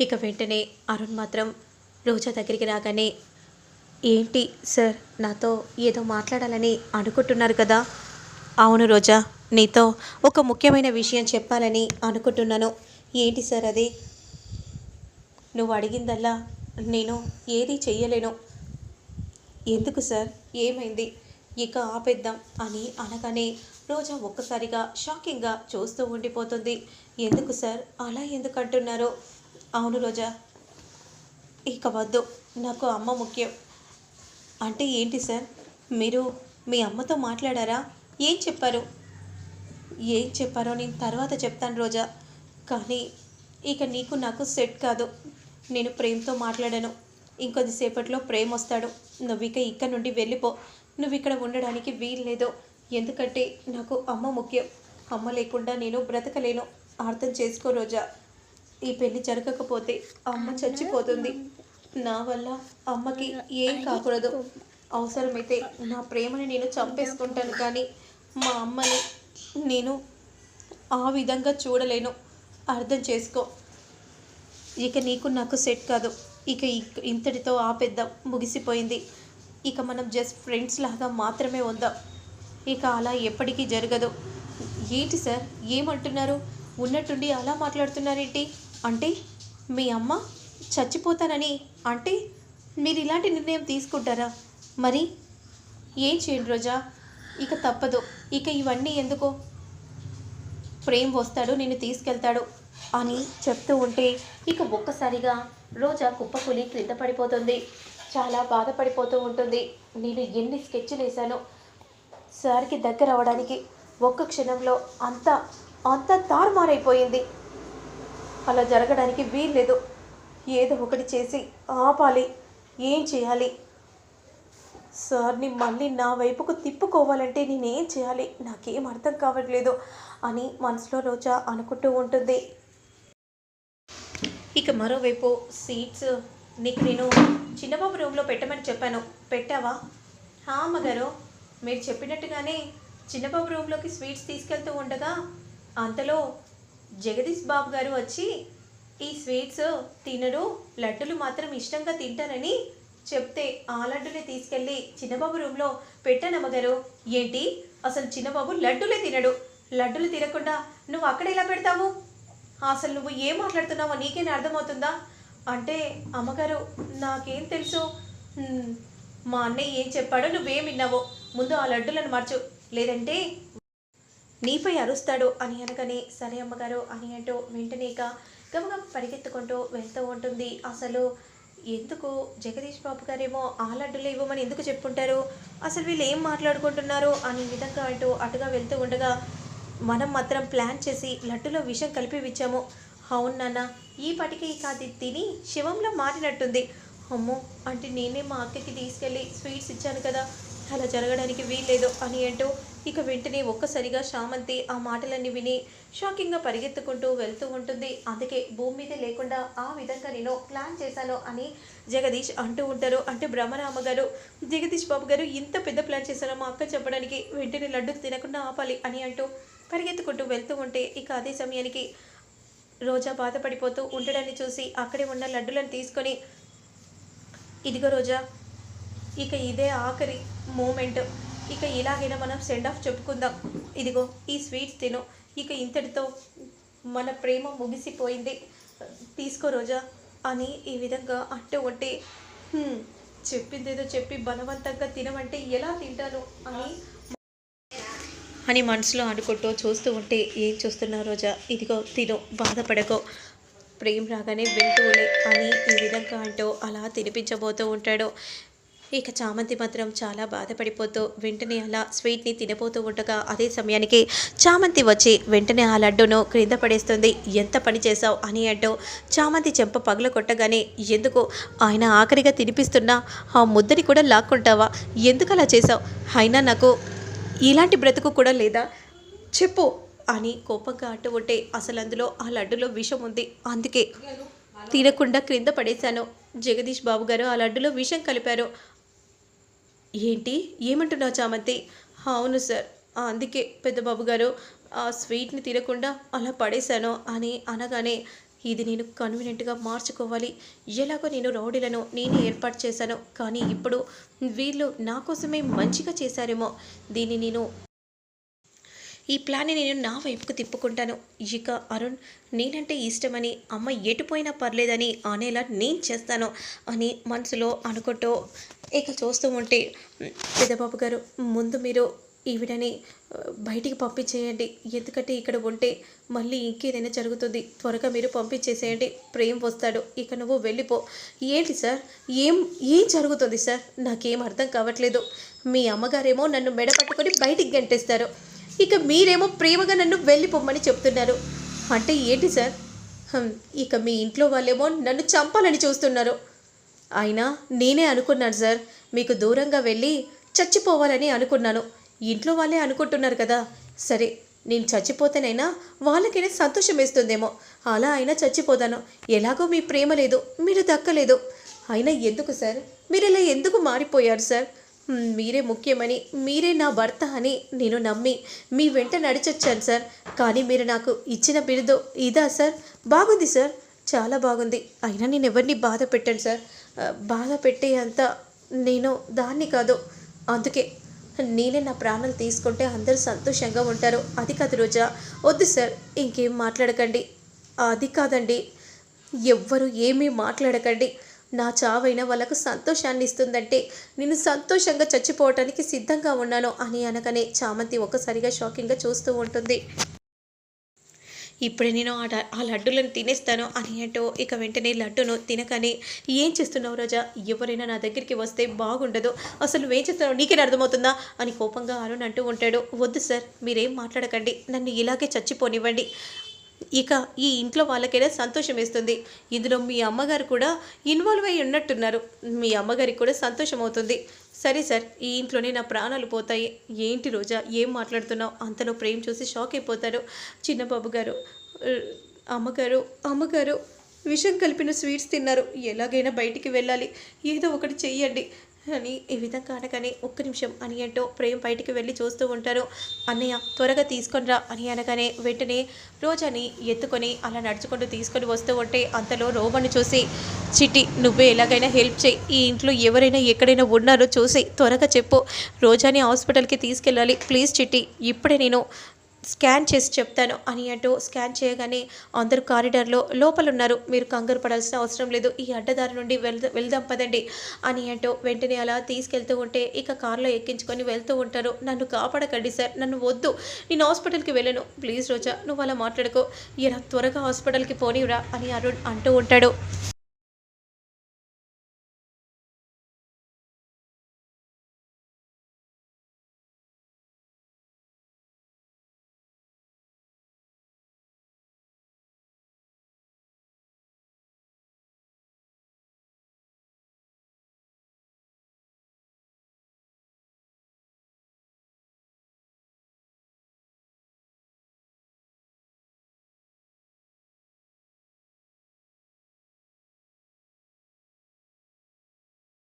ఇక వెంటనే అరుణ్ మాత్రం రోజా దగ్గరికి రాగానే ఏంటి సార్ నాతో ఏదో మాట్లాడాలని అనుకుంటున్నారు కదా? అవును రోజా నీతో ఒక ముఖ్యమైన విషయం చెప్పాలని అనుకుంటున్నాను. ఏంటి సార్ అది? నువ్వు అడిగిందల్లా నేను ఏది చెయ్యలేను. ఎందుకు సార్? ఏమైంది? ఇక ఆపేద్దాం అని అనగానే రోజా ఒక్కసారిగా షాకింగ్గా చూస్తూ ఉండిపోతుంది. ఎందుకు సార్? అలా ఎందుకు అంటున్నారో? అవును రోజా. ఇక వద్దు. నాకు అమ్మ ముఖ్యం. అంటే ఏంటి సార్? మీరు మీ అమ్మతో మాట్లాడారా? ఏం చెప్పారు? ఏం చెప్పారో నేను తర్వాత చెప్తాను రోజా. కానీ ఇక నీకు నాకు సెట్ కాదు. నేను ప్రేమతో మాట్లాడాను. ఇంకొద్దిసేపట్లో ప్రేమ వస్తాడు. నువ్వు ఇక ఇక్కడ నుండి వెళ్ళిపో. నువ్వు ఇక్కడ ఉండడానికి వీల్లేదు ఎందుకంటే నాకు అమ్మ ముఖ్యం. అమ్మ లేకుండా నేను బ్రతకలేను. అర్థం చేసుకో రోజా. ఈ పెళ్ళి జరగకపోతే అమ్మ చచ్చిపోతుంది. నా వల్ల అమ్మకి ఏం కాకూడదు. అవసరమైతే నా ప్రేమని నేను చంపేసుకుంటాను కానీ మా అమ్మని నేను ఆ విధంగా చూడలేను. అర్థం చేసుకో. ఇక నీకు నాకు సెట్ కాదు. ఇక ఇక్- ఇంతటితో ఆపేద్దాం. ముగిసిపోయింది. ఇక మనం జస్ట్ ఫ్రెండ్స్ లాగా మాత్రమే ఉందాం. ఇక అలా ఎప్పటికీ జరగదు. ఏంటి సార్? ఏమంటున్నారు? ఉన్నట్టుండి అలా మాట్లాడుతున్నారేంటి? అంటే మీ అమ్మ చచ్చిపోతానని అంటే మీరు ఇలాంటి నిర్ణయం తీసుకుంటారా? మరి ఏం చేయండి రోజా? ఇక తప్పదు. ఇక ఇవన్నీ ఎందుకో? ప్రేమ్ వస్తాడు నిన్ను తీసుకెళ్తాడు అని చెప్తూ ఉంటే ఇక ఒక్కసారిగా రోజా కుప్పకూలి క్రింద పడిపోతుంది. చాలా బాధపడిపోతూ ఉంటుంది. నేను ఎన్ని స్కెచ్లు వేశానో? సార్కి దగ్గర అవడానికి ఒక్క క్షణంలో అంత అంత తారుమారైపోయింది. అలా జరగడానికి వీల్లేదు. ఏదో ఒకటి చేసి ఆపాలి. ఏం చేయాలి? సార్ని మళ్ళీ నా వైపుకు తిప్పుకోవాలంటే నేనేం చేయాలి? నాకేం అర్థం కావట్లేదు అని మనసులో రోజా అనుకుంటూ ఉంటుంది. ఇక మరోవైపు సీట్స్ నీకు నేను చిన్నబాబు రూమ్లో పెట్టమని చెప్పాను. పెట్టావా? హా అమ్మగారు మీరు చెప్పినట్టుగానే చిన్నబాబు రూమ్లోకి స్వీట్స్ తీసుకెళ్తూ ఉండగా అంతలో జగదీష్ బాబు గారు వచ్చి ఈ స్వీట్స్ తినడు లడ్డులు మాత్రం ఇష్టంగా తింటానని చెప్తే ఆ లడ్డుని తీసుకెళ్ళి చిన్నబాబు రూమ్లో పెట్టాను అమ్మగారు ఏంటి? అసలు చిన్నబాబు లడ్డులే తినడు. లడ్డులు తినకుండా నువ్వు అక్కడ ఎలా పెడతావు? అసలు నువ్వు ఏం మాట్లాడుతున్నావో నీకేనా అర్థమవుతుందా? అంటే అమ్మగారు నాకేం తెలుసు? మా అన్నయ్య ఏం చెప్పాడో నువ్వేం విన్నావో. ముందు ఆ లడ్డులను మార్చు. లేదంటే నీపై అరుస్తాడు అని అనగానే సరే అమ్మగారు అని అంటూ వెంటనే ఇక గమగమ పరిగెత్తుకుంటూ వెళ్తూ ఉంటుంది. అసలు ఎందుకు? జగదీష్ బాబు గారేమో ఆ లడ్డులు ఇవ్వమని ఎందుకు చెప్పుంటారు అసలు వీళ్ళు ఏం మాట్లాడుకుంటున్నారు? అనే విధంగా అంటూ అటుగా వెళ్తూ ఉండగా మనం మాత్రం ప్లాన్ చేసి లడ్డులో విషం కలిపి ఇచ్చాము. అవును నాన్న ఈ పటికి ఇక అది తిని శివంలో మారినట్టుంది. అమ్మో అంటే నేనే మా అక్కకి తీసుకెళ్ళి స్వీట్స్ ఇచ్చాను కదా. అలా జరగడానికి వీల్లేదు అని అంటూ ఇక వెంటనే ఒక్కసారిగా శామంతి ఆ మాటలన్నీ విని షాకింగ్గా పరిగెత్తుకుంటూ వెళ్తూ ఉంటుంది. అందుకే భూమి మీద లేకుండా ఆ విధంగా నేను ప్లాన్ చేశాను అని జగదీష్ అంటూ ఉంటారు. అంటే బ్రహ్మరామ గారు జగదీష్ బాబు గారు ఇంత పెద్ద ప్లాన్ చేశారో మా అక్క చెప్పడానికి వెంటనే లడ్డు తినకుండా ఆపాలి అని అంటూ పరిగెత్తుకుంటూ వెళ్తూ ఉంటే ఇక అదే సమయానికి రోజా బాధపడిపోతూ ఉండడాన్ని చూసి అక్కడే ఉన్న లడ్డులను తీసుకొని ఇదిగో రోజా ఇక ఇదే ఆఖరి మూమెంట్. ఇక ఇలాగైనా మనం సెండ్ ఆఫ్ చెప్పుకుందాం. ఇదిగో ఈ స్వీట్స్ తిను. ఇక ఇంతటితో మన ప్రేమ ముగిసిపోయింది. తీసుకో రోజా అని ఈ విధంగా అంటే ఉంటే చెప్పిందేదో చెప్పి బలవంతంగా తినమంటే ఎలా తింటాను? అని అని మనసులో అనుకుంటూ చూస్తూ ఉంటే ఏం చూస్తున్నావు రోజా? ఇదిగో తిను బాధపడకో. ప్రేమ్ రాగానే వింటూలే అని ఈ విధంగా అంటూ అలా తినిపించబోతూ ఉంటాడు. ఇక చామంతి మాత్రం చాలా బాధపడిపోతూ వెంటనే అలా స్వీట్ని తినబోతూ ఉండగా అదే సమయానికి చామంతి వచ్చి వెంటనే ఆ లడ్డును క్రింద పడేస్తుంది. ఎంత పని చేశావు? అని అంటూ చామంతి చెంప పగల కొట్టగానే ఎందుకు? ఆయన ఆఖరిగా తినిపిస్తున్నా? ఆ ముద్దని కూడా లాక్కుంటావా? ఎందుకు అలా చేశావు? అయినా నాకు ఇలాంటి బ్రతుకు కూడా లేదా? చెప్పు అని కోపంగా అంటూ ఉంటే అసలు అందులో ఆ లడ్డులో విషం ఉంది. అందుకే తినకుండా క్రింద పడేశాను. జగదీష్ బాబు గారు ఆ లడ్డులో విషం కలిపారు. ఏంటి? ఏమంటున్నావు చామంతి? అవును సార్. అందుకే పెద్ద బాబు గారు ఆ స్వీట్ని తినకుండా అలా పడేశాను అని అనగానే ఇది నేను కన్వీనియంట్గా మార్చుకోవాలి. ఎలాగో నేను రౌడీలను నేనే ఏర్పాటు చేశాను. కానీ ఇప్పుడు వీళ్ళు నా కోసమే మంచిగా చేశారేమో. దీన్ని నేను ఈ ప్లాన్ని నేను నా వైపుకు తిప్పుకుంటాను. ఇక అరుణ్ నేనంటే ఇష్టమని అమ్మ ఎటుపోయినా పర్లేదని అనేలా నేను చేస్తాను అని మనసులో అనుకుంటూ ఇక చూస్తూ ఉంటే పెద్దబాబు గారు ముందు మీరు ఈవిడని బయటికి పంపించేయండి. ఎందుకంటే ఇక్కడ ఉంటే మళ్ళీ ఇంకేదైనా జరుగుతుంది. త్వరగా మీరు పంపించేసేయండి. ప్రేమ్ వస్తాడు. ఇక నువ్వు వెళ్ళిపో. ఏంటి సార్? ఏం ఏం జరుగుతుంది సార్? నాకేం అర్థం కావట్లేదు. మీ అమ్మగారేమో నన్ను మెడ పట్టుకొని బయటికి గంటేస్తారు. ఇక మీరేమో ప్రేమగా నన్ను వెళ్ళిపోమ్మని చెప్తున్నారు. అంటే ఏంటి సార్? ఇక మీ ఇంట్లో వాళ్ళేమో నన్ను చంపాలని చూస్తున్నారు. అయినా నేనే అనుకున్నాను సార్ మీకు దూరంగా వెళ్ళి చచ్చిపోవాలని అనుకున్నాను. ఇంట్లో వాళ్ళే అనుకుంటున్నారు కదా. సరే నేను చచ్చిపోతేనైనా వాళ్ళకైనా సంతోషం వేస్తుందేమో. అలా అయినా చచ్చిపోతాను. ఎలాగో మీ ప్రేమ లేదు మీరు దక్కలేదు. అయినా ఎందుకు సార్? మీరు ఇలా ఎందుకు మారిపోయారు సార్? మీరే ముఖ్యమని మీరే నా భర్త అని నేను నమ్మి మీ వెంట నడిచొచ్చాను సార్. కానీ మీరు నాకు ఇచ్చిన బిరుదు ఇదా సార్? బాగుంది సార్. చాలా బాగుంది. అయినా నేను ఎవరిని బాధ పెట్టాను సార్? బాధ పెట్టే అంత నేను దాన్ని కాదు. అందుకే నేనే నా ప్రాణాలు తీసుకుంటే అందరూ సంతోషంగా ఉంటారు. అది కాదు రోజా. వద్దు సార్. ఇంకేం మాట్లాడకండి. అది కాదండి. ఎవ్వరు ఏమీ మాట్లాడకండి. నా చావైన వాళ్ళకు సంతోషాన్ని ఇస్తుందంటే నేను సంతోషంగా చచ్చిపోవటానికి సిద్ధంగా ఉన్నాను అని అనగానే చామంతి ఒక్కసారిగా షాకింగ్గా చూస్తూ ఉంటుంది. ఇప్పుడే నేను ఆ డ- ఆ లడ్డులను తినేస్తాను అని అంటూ ఇక వెంటనే లడ్డును తినకని ఏం చేస్తున్నావు రోజా? ఎవరైనా నా దగ్గరికి వస్తే బాగుండదు. అసలు నువ్వేం చేస్తున్నావు? నీకే అర్థమవుతుందా? అని కోపంగా అరుణ్ అంటూ ఉంటాడు. వద్దు సార్ మీరేం మాట్లాడకండి. నన్ను ఇలాగే చచ్చిపోనివ్వండి. ఇక ఈ ఇంట్లో వాళ్ళకైనా సంతోషం వేస్తుంది. ఇందులో మీ అమ్మగారు కూడా ఇన్వాల్వ్ అయి ఉన్నట్టున్నారు. మీ అమ్మగారికి కూడా సంతోషం అవుతుంది. సరే సార్ ఈ ఇంట్లోనే నా ప్రాణాలు పోతాయి. ఏంటి రోజా ఏం మాట్లాడుతున్నావు? అంతలో ప్రేమ్ చూసి షాక్ అయిపోతాడు. చిన్నబాబు గారు అమ్మగారు అమ్మగారు విషం కలిపిన స్వీట్స్ తిన్నారు. ఎలాగైనా బయటికి వెళ్ళాలి. ఏదో ఒకటి చెయ్యండి. అని ఈ విధంగా అనగానే ఒక్క నిమిషం అని అంటూ ప్రేమ్ బయటికి వెళ్ళి చూస్తూ ఉంటారు. అన్నయ్య త్వరగా తీసుకొనిరా అని అనగానే వెంటనే రోజాని ఎత్తుకొని అలా నడుచుకుంటూ తీసుకొని వస్తూ ఉంటే అంతలో రోమను చూసి చిట్టి నువ్వే ఎలాగైనా హెల్ప్ చేయి. ఈ ఇంట్లో ఎవరైనా ఎక్కడైనా ఉన్నారో చూసి త్వరగా చెప్పు. రోజాని హాస్పిటల్కి తీసుకెళ్ళాలి. ప్లీజ్ చిట్టి ఇప్పుడే నేను స్కాన్ చేసి చెప్తాను అని అంటూ స్కాన్ చేయగానే అందరూ కారిడార్లో లోపల ఉన్నారు మీరు కంగారు పడాల్సిన అవసరం లేదు. ఈ అడ్డదారి నుండి వెళ్దా వెళ్దాం పదండి అని అంటూ వెంటనే అలా తీసుకెళ్తూ ఉంటే ఇక కారులో ఎక్కించుకొని వెళ్తూ ఉంటారు. నన్ను కాపాడకండి సార్. నన్ను వద్దు. నేను హాస్పిటల్కి వెళ్ళను. ప్లీజ్ రోజా నువ్వు అలా మాట్లాడుకో. ఇలా త్వరగా హాస్పిటల్కి పోనివ్వరా అని అరుణ్ అంటూ ఉంటాడు.